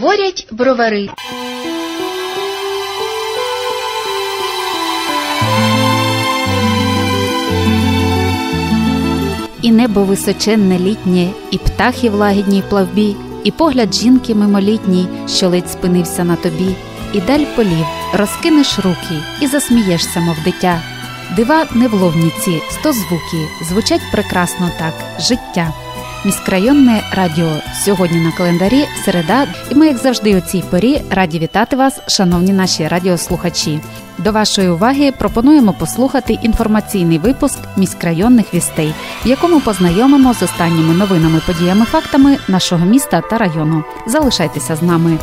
Говорять бровари. І небо височенне літнє, і птахи в лагідній плавбі, і погляд жінки мимолітній, що ледь спинився на тобі, і даль полів, розкинеш руки і засмієшся, мов дитя. Дива не в ловніці, сто звуки, звучать прекрасно так, життя. Міськрайонне радіо сьогодні на календарі середа, і ми, як завжди, у цій порі раді вітати вас, шановні наші радіослухачі. До вашої уваги пропонуємо послухати інформаційний випуск міськрайонних вістей, в якому познайомимо з останніми новинами, подіями, фактами нашого міста та району. Залишайтеся з нами.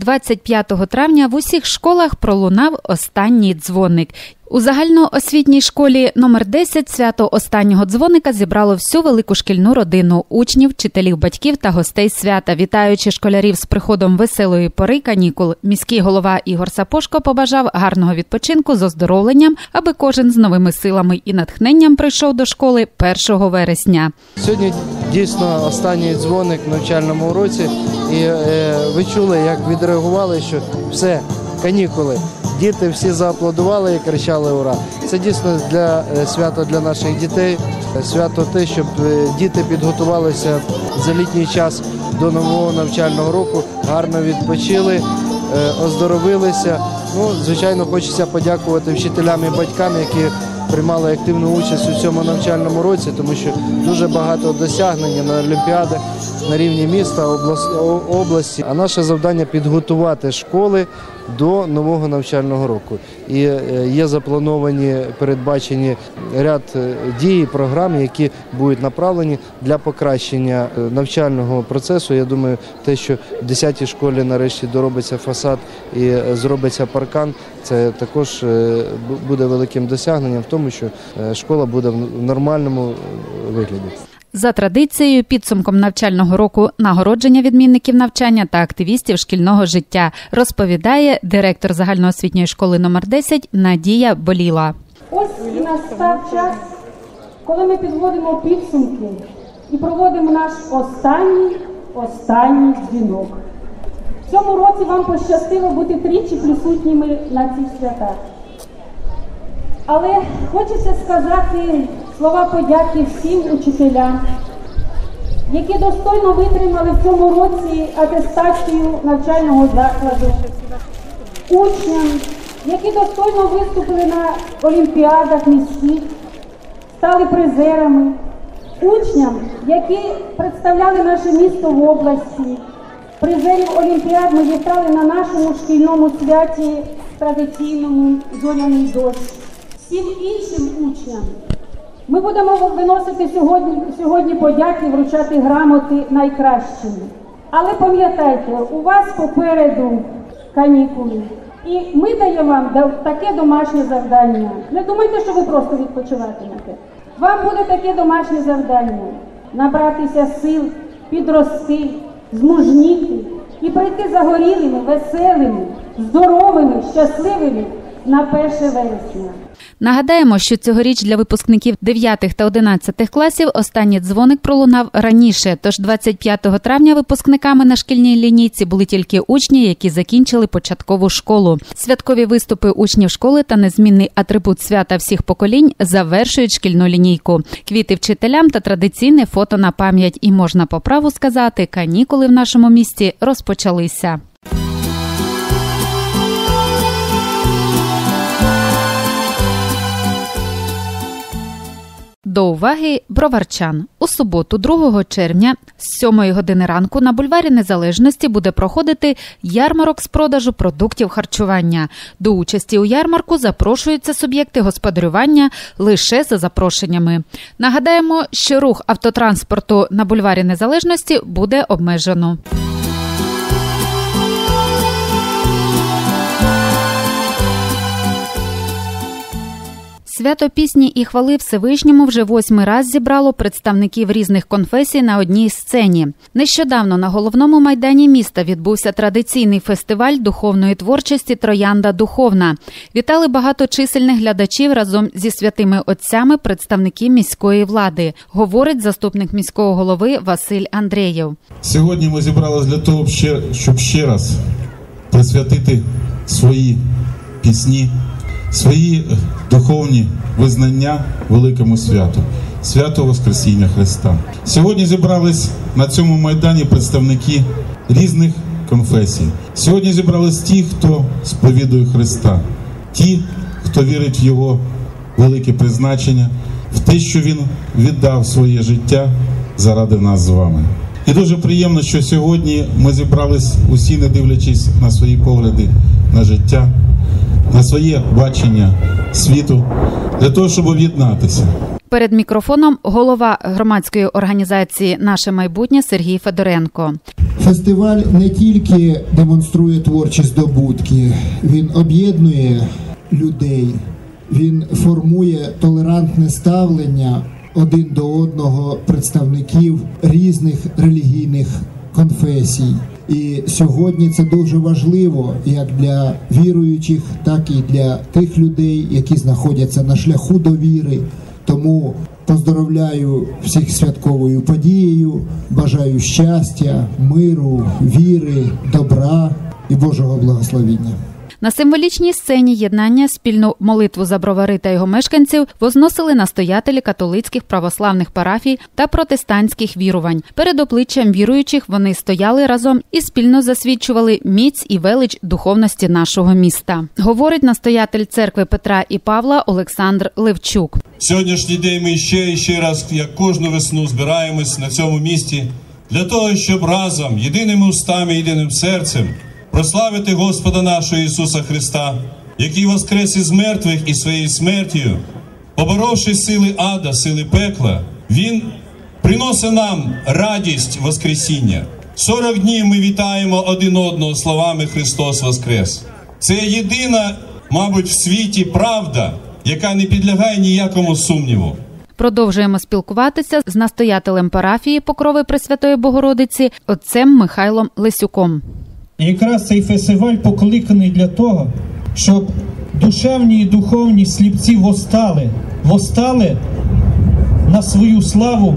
25 травня в усіх школах пролунав останній дзвоник. У загальноосвітній школі номер 10 свято останнього дзвоника зібрало всю велику шкільну родину учнів, вчителів, батьків та гостей свята. Вітаючи школярів з приходом веселої пори канікул, міський голова Ігор Сапошко побажав гарного відпочинку з оздоровленням, аби кожен з новими силами і натхненням прийшов до школи 1 вересня. Сьогодні дійсно останній дзвоник в навчальному році, і е, ви чули, як відреагували, що все канікули. Діти всі зааплодували і кричали Ура! Це дійсно для е, свято для наших дітей. Свято те, щоб е, діти підготувалися за літній час до нового навчального року, гарно відпочили, е, оздоровилися. Ну, звичайно, хочеться подякувати вчителям і батькам, які приймали активну участь у цьому навчальному році, тому що дуже багато досягнень на олімпіадах на рівні міста області. А наше завдання підготувати школи до нового навчального року. І е, є заплановані передбачені ряд е, дій, програм, які будуть направлені для покращення е, навчального процесу. Я думаю, те, що в 10-й школі нарешті доробиться фасад і зробиться паркан, це також буде великим досягненням в тому, що школа буде в нормальному вигляді. За традицією, підсумком навчального року нагородження відмінників навчання та активістів шкільного життя розповідає директор загальноосвітньої школи номер 10 Надія Боліла. Ось настав час, коли ми підводимо підсумки і проводимо наш останній останній дзвінок. В цьому році вам пощастило бути тричі присутніми на цих святах. Але хочеться сказати слова подяки всім учителям, які достойно витримали в цьому році атестацію навчального закладу, учням, які достойно виступили на олімпіадах міських, стали призерами, учням, які представляли наше місто в області. Призерів Олімпіад ми вітали на нашому шкільному святі традиційному зоряний дощ всім іншим учням. Ми будемо виносити сьогодні сьогодні подяки, вручати грамоти найкращим. Але пам'ятайте, у вас попереду канікули. І ми даємо вам таке домашнє завдання. Не думайте, що ви просто відпочиватимете. Вам буде таке домашнє завдання набратися сил, підрости, змужніти і прийти загорілими, веселими, здоровими, щасливими на 1 вересня. Нагадаємо, що цьогоріч для випускників 9 та 11 класів останній дзвоник пролунав раніше. Тож 25 травня випускниками на шкільній лінійці були тільки учні, які закінчили початкову школу. Святкові виступи учнів школи та незмінний атрибут свята всіх поколінь завершують шкільну лінійку. Квіти вчителям та традиційне фото на пам'ять. І можна по праву сказати, канікули в нашому місті розпочалися. До уваги броварчан у суботу, 2 червня, з 7 години ранку на бульварі Незалежності буде проходити ярмарок з продажу продуктів харчування. До участі у ярмарку запрошуються суб'єкти господарювання лише за запрошеннями. Нагадаємо, що рух автотранспорту на бульварі Незалежності буде обмежено. Свято пісні і хвали Всевишньому вже восьмий раз зібрало представників різних конфесій на одній сцені. Нещодавно на головному майдані міста відбувся традиційний фестиваль духовної творчості Троянда Духовна. Вітали багаточисельних глядачів разом зі святими отцями представники міської влади, говорить заступник міського голови Василь Андреєв. Сьогодні ми зібралися для того, щоб ще раз присвятити свої пісні, свої духовні визнання великому святу, свято Воскресіння Христа. Сьогодні зібрались на цьому майдані представники різних конфесій. Сьогодні зібрались ті, хто сповідує Христа, ті, хто вірить в Його велике призначення, в те, що Він віддав своє життя заради нас з вами. І дуже приємно, що сьогодні ми зібрались усі, не дивлячись на свої погляди на життя, на своє бачення світу, для того, щоб об'єднатися. Перед мікрофоном голова громадської організації Наше майбутнє Сергій Федоренко. Фестиваль не тільки демонструє творчі здобутки, він об'єднує людей, він формує толерантне ставлення один до одного представників різних релігійних конфесій. І сьогодні це дуже важливо як для віруючих, так і для тих людей, які знаходяться на шляху до віри. Тому поздоровляю всіх святковою подією, бажаю щастя, миру, віри, добра і Божого благословіння. На символічній сцені єднання спільну молитву за бровари та його мешканців возносили настоятелі католицьких православних парафій та протестантських вірувань. Перед обличчям віруючих вони стояли разом і спільно засвідчували міць і велич духовності нашого міста. Говорить настоятель церкви Петра і Павла Олександр Левчук. Сьогоднішній день ми ще і ще раз, як кожну весну, збираємось на цьому місці для того, щоб разом, єдиними устами, єдиним серцем прославити Господа нашого Ісуса Христа, який воскрес із мертвих і своєю смертю, поборовши сили ада, сили пекла, Він приносить нам радість Воскресіння. 40 днів ми вітаємо один одного словами Христос Воскрес. Це єдина, мабуть, в світі правда, яка не підлягає ніякому сумніву. Продовжуємо спілкуватися з настоятелем парафії Покрови Пресвятої Богородиці отцем Михайлом Лисюком. І якраз цей фестиваль покликаний для того, щоб душевні і духовні сліпці восстали, восстали на свою славу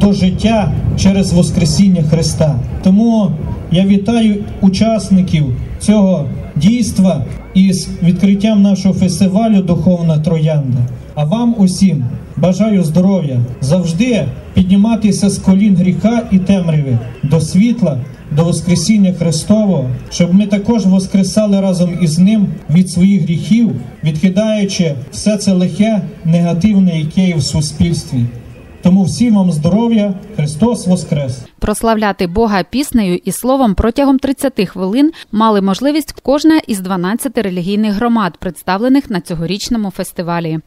до життя через Воскресіння Христа. Тому я вітаю учасників цього дійства із відкриттям нашого фестивалю Духовна Троянда. А вам усім бажаю здоров'я, завжди підніматися з колін гріха і темряви до світла, до Воскресіння Христового, щоб ми також воскресали разом із ним від своїх гріхів, відкидаючи все це лихе, негативне, яке є в суспільстві. Тому всім вам здоров'я, Христос Воскрес! Прославляти Бога піснею і словом протягом 30 хвилин мали можливість кожна із 12 релігійних громад, представлених на цьогорічному фестивалі.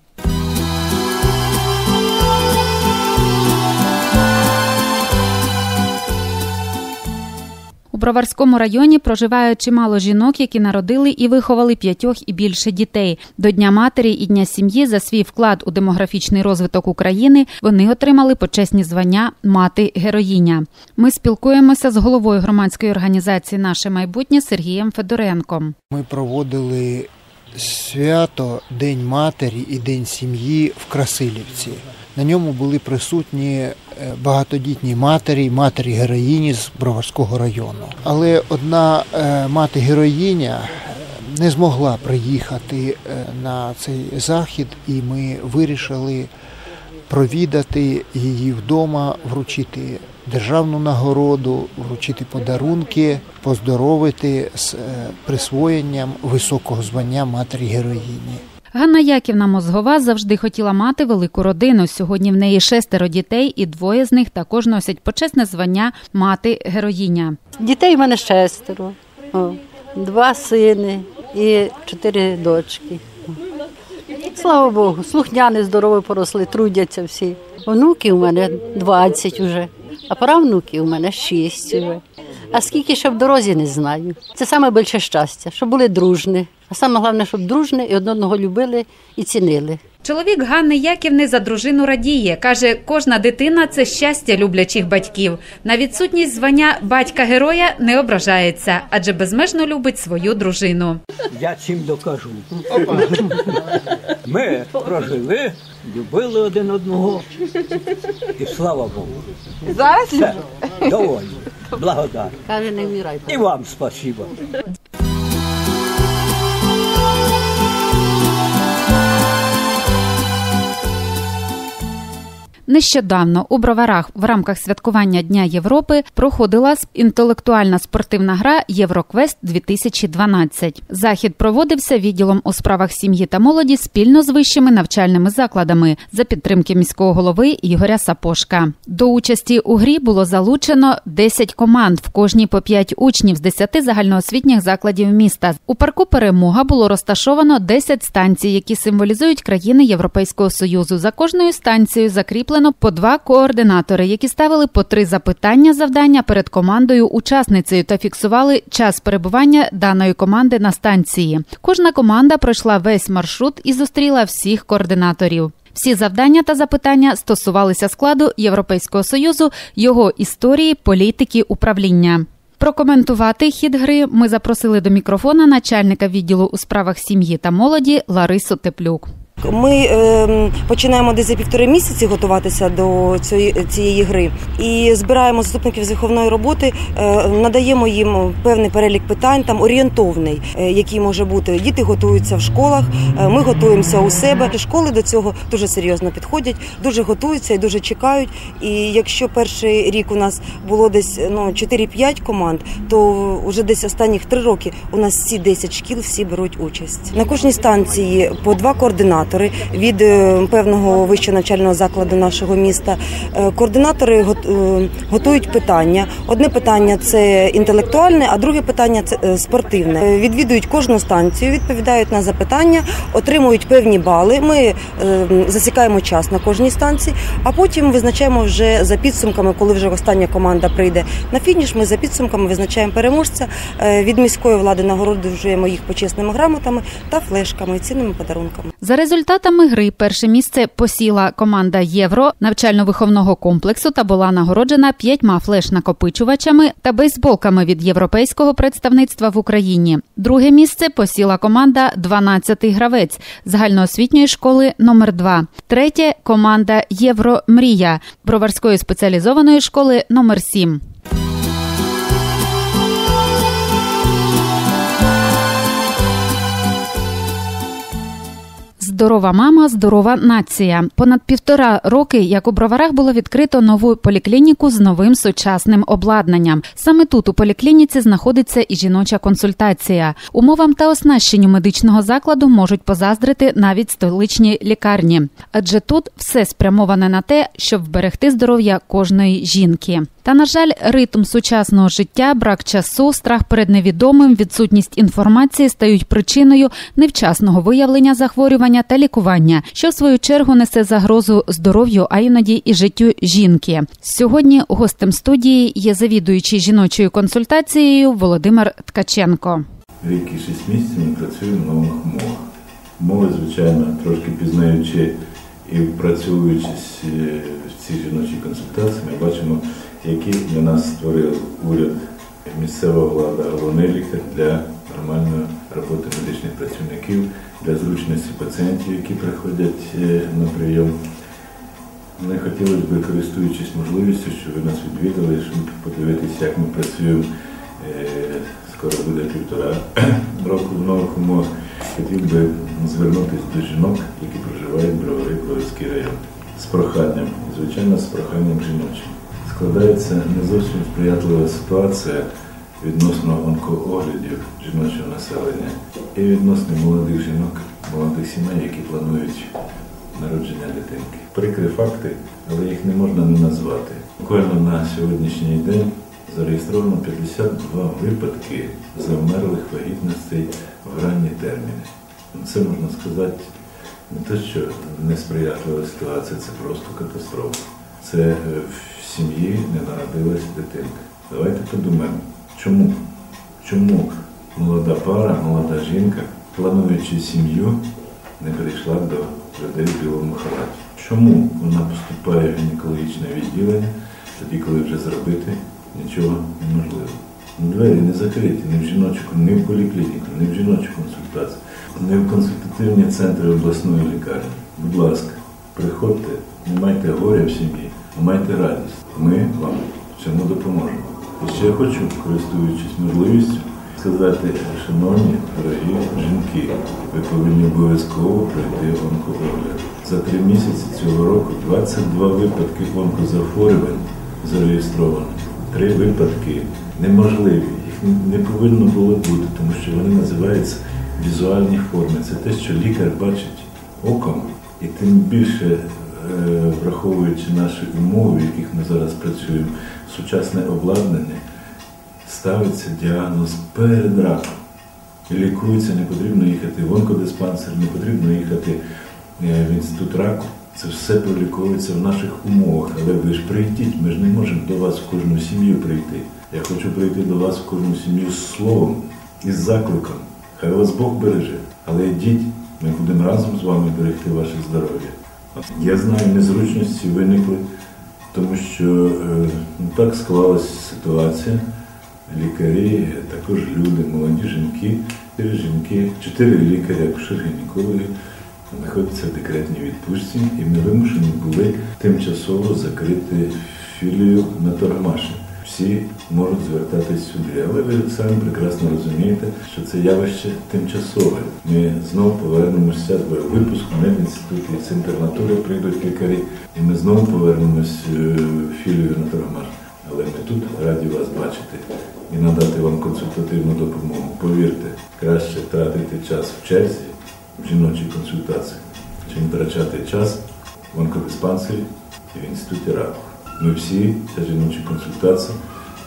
Броварському районі проживає чимало жінок, які народили і виховали п'ятьох і більше дітей. До Дня матері і Дня сім'ї за свій вклад у демографічний розвиток України вони отримали почесні звання мати героїня. Ми спілкуємося з головою громадської організації Наше майбутнє Сергієм Федоренком. Ми проводили свято День матері і День сім'ї в Красилівці. На ньому були присутні е, багатодітні матері, матері героїні з Броварського району. Але одна е, мати героїня не змогла приїхати е, на цей захід, і ми вирішили провідати її вдома, вручити державну нагороду, вручити подарунки, поздоровити з е, присвоєнням високого звання матері героїні. Ганна Яківна Мозгова завжди хотіла мати велику родину. Сьогодні в неї шестеро дітей, і двоє з них також носять почесне звання мати героїня. Дітей в мене шестеро, О, два сини і чотири дочки. Слава Богу, слухняни здорово поросли, трудяться всі. Онуки у мене 20 уже, а правнуки у мене 6 уже. А скільки ще в дорозі не знаю. Це саме більше щастя, щоб були дружні, А саме головне, щоб дружні і одного любили і цінили. Чоловік Ганни Яківни за дружину радіє. Каже, кожна дитина це щастя люблячих батьків. На відсутність звання батька героя не ображається, адже безмежно любить свою дружину. Я цим докажу. Ми прожили, любили один одного. І слава Богу. Зараз Все, доволі. Благодарю. Каже, не вмирай. І вам спасибо. Нещодавно у броварах в рамках святкування Дня Європи проходила інтелектуальна спортивна гра Євроквест 2012 Захід проводився відділом у справах сім'ї та молоді спільно з вищими навчальними закладами за підтримки міського голови Ігоря Сапошка. До участі у грі було залучено 10 команд, в кожній по 5 учнів з 10 загальноосвітніх закладів міста. У парку Перемога було розташовано 10 станцій, які символізують країни Європейського союзу. За кожною станцією закріплено по два координатори, які ставили по три запитання завдання перед командою учасницею та фіксували час перебування даної команди на станції. Кожна команда пройшла весь маршрут і зустріла всіх координаторів. Всі завдання та запитання стосувалися складу Європейського союзу, його історії, політики, управління. Прокоментувати хід гри ми запросили до мікрофона начальника відділу у справах сім'ї та молоді Ларису Теплюк. Ми е, починаємо десь за півтори місяці готуватися до цієї, цієї гри і збираємо заступників з виховної роботи, е, надаємо їм певний перелік питань, там орієнтовний, е, який може бути. Діти готуються в школах, е, ми готуємося у себе. Школи до цього дуже серйозно підходять, дуже готуються і дуже чекають. І якщо перший рік у нас було десь ну 4-5 команд, то вже десь останніх три роки у нас всі 10 шкіл всі беруть участь. На кожній станції по два координатори від е, певного вищого навчального закладу нашого міста. Е, Координатори е, готують питання. Одне питання це інтелектуальне, а друге питання це спортивне. Відвідують кожну станцію, відповідають на запитання, отримують певні бали. Ми засікаємо час на кожній станції, а потім визначаємо вже за підсумками, коли вже остання команда прийде на фініш. Ми за підсумками визначаємо переможця. Від міської влади нагороджуємо їх почесними грамотами та флешками, цінними подарунками. За результатами гри перше місце посіла команда Євро навчально-виховного комплексу та була нагороджена п'ятьма флеш-накопичувачами та бейсболками від європейського представництва в Україні. Друге місце посіла команда «12-й гравець загальноосвітньої школи номер 2 Третє команда Євро Мрія броварської спеціалізованої школи номер 7 Здорова мама, здорова нація. Понад півтора роки, як у броварах було відкрито нову поліклініку з новим сучасним обладнанням. Саме тут у поліклініці знаходиться і жіноча консультація. Умовам та оснащенню медичного закладу можуть позаздрити навіть столичні лікарні, адже тут все спрямоване на те, щоб вберегти здоров'я кожної жінки. Та на жаль, ритм сучасного життя, брак часу, страх перед невідомим, відсутність інформації стають причиною невчасного виявлення захворювання та лікування, що в свою чергу несе загрозу здоров'ю, а іноді і життю жінки. Сьогодні гостем студії є завідуючий жіночою консультацією Володимир Ткаченко. Рік і шість місяців ми працюємо в нових умовах. Умови, звичайно, трошки пізнаючи і працюючись е, в цій жіночій консультації, ми бачимо, які для нас створив уряд, місцева влада, головний лікар для нормальної роботи медичних працівників, для зручності пацієнтів, які приходять е, на прийом. Ми хотілося б, користуючись можливістю, що ви нас відвідали, щоб подивитися, як ми працюємо. Е, Скоро буде півтора року в нових умовах. Хотів би звернутися до жінок, які проживають в Бровари, Броварський район, з проханням, звичайно, з проханням жіночим. Складається не зовсім сприятлива ситуація відносно онкооглядів жіночого населення і відносно молодих жінок, молодих сімей, які планують народження дитинки. Прикрі факти, але їх не можна не назвати. Буквально на сьогоднішній день зареєстровано 52 випадки завмерлих вагітностей в ранні терміни. Це можна сказати не те, що несприятлива ситуація, це просто катастрофа. Це е, в сім'ї не народилась дитинка. Давайте подумаємо, чому? Чому молода пара, молода жінка плануючи сім'ю, не перейшла до людей в білому халаті. Чому вона поступає в гінекологічне відділення, тоді, коли вже зробити нічого неможливо? Двері не закриті ні в жіночку, ні в поліклініку, ні в жіночу консультацію, ні в консультативні центри обласної лікарні. Будь ласка, приходьте, не майте горя в сім'ї, а майте радість. Ми вам в цьому допоможемо. І ще я хочу, користуючись можливістю, сказати, шановні дорогі жінки, ви повинні обов'язково пройти онкоогляд. За три місяці цього року 22 випадки онкозахворювань зареєстровані. Три випадки неможливі. Їх не повинно було бути, тому що вони називаються візуальні форми. Це те, що лікар бачить оком, і тим більше, враховуючи наші умови, в яких ми зараз працюємо, сучасне обладнання, ставиться діагноз перед раком. Лікується, не потрібно їхати в онкодиспансер, не потрібно їхати е, в інститут раку. Це все проліковується в наших умовах. Але ви ж прийдіть, ми ж не можемо до вас в кожну сім'ю прийти. Я хочу прийти до вас в кожну сім'ю з словом і з закликом. Хай вас Бог береже. Але йдіть, ми будемо разом з вами берегти ваше здоров'я. Я знаю, незручності виникли, тому що е, ну, так склалася ситуація. Лікарі, також люди, молоді жінки, чотири жінки, чотири лікаря, акушер-гінекологи знаходяться в декретній відпустці, і ми вимушені були тимчасово закрити філію на Торгмаші. Всі можуть звертатись сюди, але ви самі прекрасно розумієте, що це явище тимчасове. Ми знову повернемося до випуску не в інституті з інтернатури прийдуть лікарі, і ми знову повернемось е, в філію на Торгмаш. Але ми тут раді вас бачити і надати вам консультативну допомогу. Повірте, краще втратити час в черзі в жіночій консультації, чим втрачати час в онкодиспансері і в інституті раку. Ми всі, ця жіночі консультації,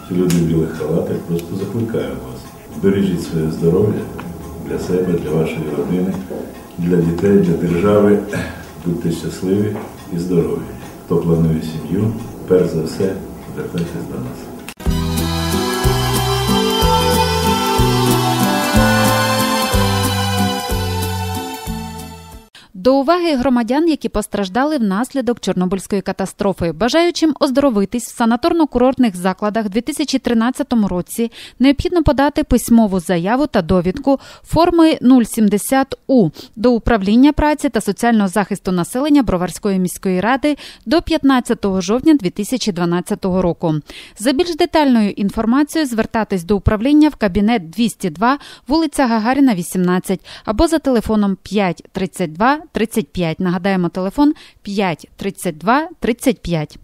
ці люди в білих халатах, просто закликаємо вас. Бережіть своє здоров'я для себе, для вашої родини, для дітей, для держави. Будьте щасливі і здорові. Хто планує сім'ю, перш за все, звертайтесь до нас. До уваги громадян, які постраждали внаслідок Чорнобильської катастрофи, бажаючим оздоровитись в санаторно-курортних закладах у 2013 році, необхідно подати письмову заяву та довідку форми 070 У до управління праці та соціального захисту населення Броварської міської ради до 15 жовтня 2012 року. За більш детальною інформацією звертатись до управління в кабінет 202, вулиця Гагаріна, 18 або за телефоном 5 32 35. Нагадаємо, телефон 5 32 35.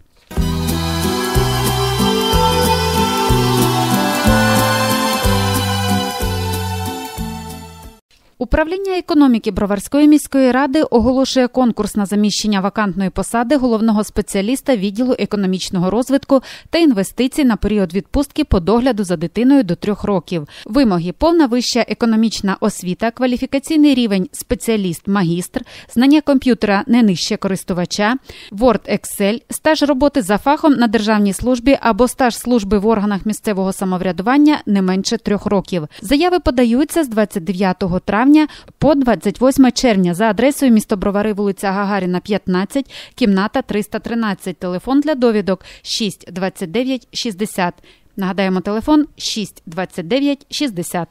Управління економіки Броварської міської ради оголошує конкурс на заміщення вакантної посади головного спеціаліста відділу економічного розвитку та інвестицій на період відпустки по догляду за дитиною до трьох років. Вимоги: повна вища економічна освіта, кваліфікаційний рівень спеціаліст-магістр, знання комп'ютера не нижче користувача, Word Excel, стаж роботи за фахом на державній службі або стаж служби в органах місцевого самоврядування не менше трьох років. Заяви подаються з 29 травня по 28 червня за адресою місто Бровари, вулиця Гагаріна, 15, кімната 313, телефон для довідок 6 29 60. Нагадаємо, телефон 6 29 60.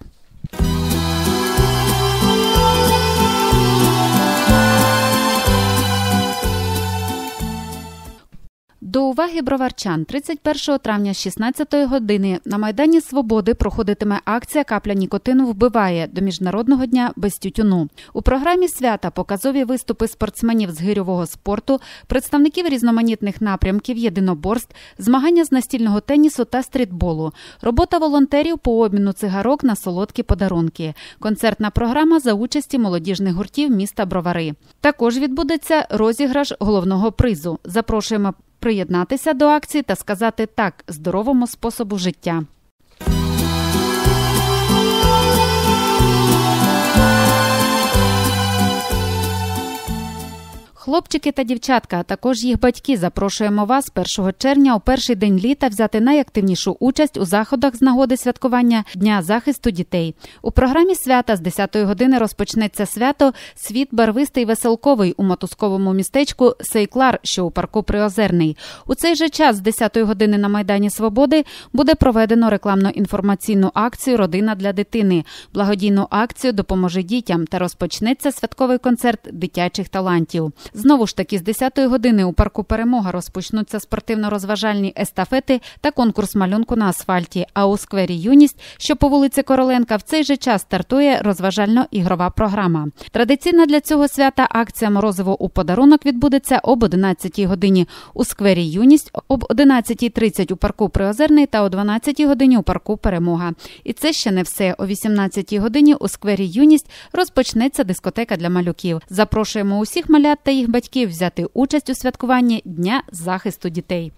Уваги броварчан 31 травня з 16 години на Майдані Свободи проходитиме акція Капля Нікотину вбиває до Міжнародного дня без тютюну. У програмі свята показові виступи спортсменів з гирьового спорту, представників різноманітних напрямків, єдиноборств, змагання з настільного тенісу та стрітболу, робота волонтерів по обміну цигарок на солодкі подарунки, концертна програма за участі молодіжних гуртів міста Бровари. Також відбудеться розіграш головного призу. Запрошуємо приєднатися до акції та сказати так здоровому способу життя. Хлопчики та дівчатка, а також їх батьки запрошуємо вас 1 червня у перший день літа взяти найактивнішу участь у заходах з нагоди святкування Дня захисту дітей. У програмі свята з 10-ї години розпочнеться свято Світ барвистий веселковий у мотузковому містечку Сейклар, що у парку Приозерний. У цей же час з 10-ї години на Майдані Свободи буде проведено рекламно-інформаційну акцію Родина для дитини, благодійну акцію Допоможи дітям та розпочнеться святковий концерт дитячих талантів. Знову ж таки, з 10-ї години у парку Перемога розпочнуться спортивно-розважальні естафети та конкурс малюнку на асфальті. А у сквері Юність, що по вулиці Короленка, в цей же час стартує розважально-ігрова програма. Традиційна для цього свята акція Морозиво у подарунок відбудеться об 11-й годині у сквері Юність, об 11.30 у парку Приозерний та о 12-й годині у парку Перемога. І це ще не все. О 18-й годині у сквері Юність розпочнеться дискотека для малюків. Запрошуємо усіх малят та їх батьків взяти участь у святкуванні Дня захисту дітей.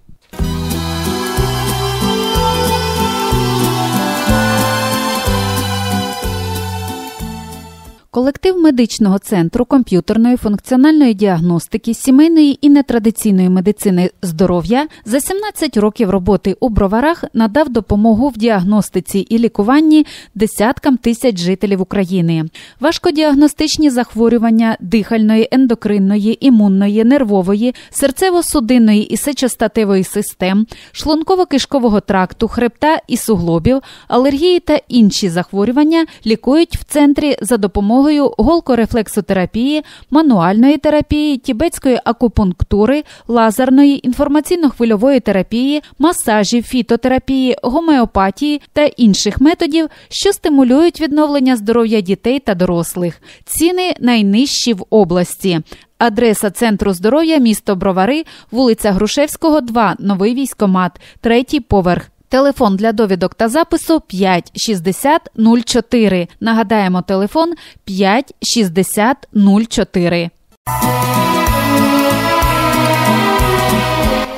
Колектив медичного центру комп'ютерної функціональної діагностики, сімейної і нетрадиційної медицини здоров'я за 17 років роботи у броварах надав допомогу в діагностиці і лікуванні десяткам тисяч жителів України. Важкодіагностичні захворювання дихальної, ендокринної, імунної, нервової, серцево-судинної і сечостатевої систем, шлунково-кишкового тракту, хребта і суглобів, алергії та інші захворювання лікують в центрі за допомогою голкорефлексотерапії, мануальної терапії, тібетської акупунктури, лазерної, інформаційно-хвильової терапії, масажів, фітотерапії, гомеопатії та інших методів, що стимулюють відновлення здоров'я дітей та дорослих. Ціни найнижчі в області. Адреса центру здоров'я місто Бровари, вулиця Грушевського, 2, новий військомат, третій поверх. Телефон для довідок та запису 5 60 04. Нагадаємо, телефон 5 60 04.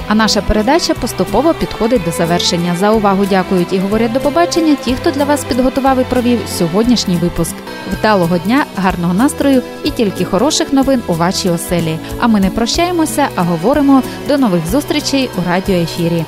А наша передача поступово підходить до завершення. За увагу дякують і говорять до побачення ті, хто для вас підготував і провів сьогоднішній випуск. Вдалого дня, гарного настрою і тільки хороших новин у вашій оселі. А ми не прощаємося, а говоримо до нових зустрічей у радіоефірі.